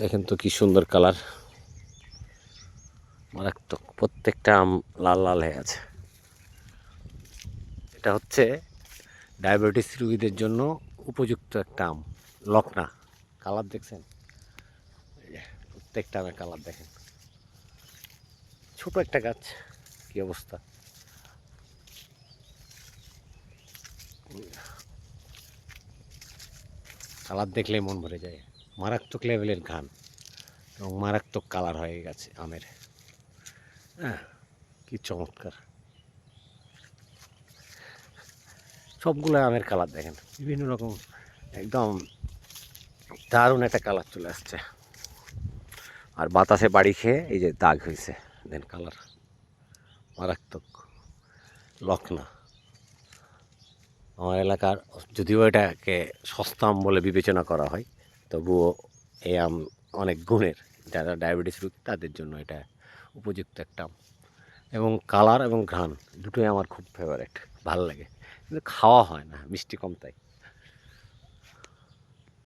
দেখেন তো কি সুন্দর কালার। মারাত্মক প্রত্যেকটা আম লাল লাল হয়ে আছে। এটা হচ্ছে ডায়াবেটিস রোগীদের জন্য উপযুক্ত একটা আম, লকনা। কালার দেখছেন? প্রত্যেকটা আমের কালার দেখেন। ছোট একটা গাছ, কি অবস্থা? কালার দেখলেই মন ভরে যায়। মারাত্মক লেভেলের ঘান এবং মারাত্মক কালার হয়ে গেছে আমের। হ্যাঁ কি চমৎকার। সবগুলো আমের কালার দেখেন। বিভিন্ন রকম, একদম দারুণ একটা কালার চলে আসছে। আর বাতাসে বাড়ি খেয়ে এই যে দাগ হয়েছে, দেন কালার মারাত্মক। লখনা। আমার এলাকার, যদিও এটাকে সস্তা আম বলে বিবেচনা করা হয় তবুও এই আম অনেক গুণের। যারা ডায়াবেটিস রোগী, তাদের জন্য এটা উপযুক্ত একটা এবং কালার এবং ঘ্রাণ দুটোই আমার খুব ফেভারেট ভালো লাগে। কিন্তু খাওয়া হয় না, মিষ্টি কম তাই।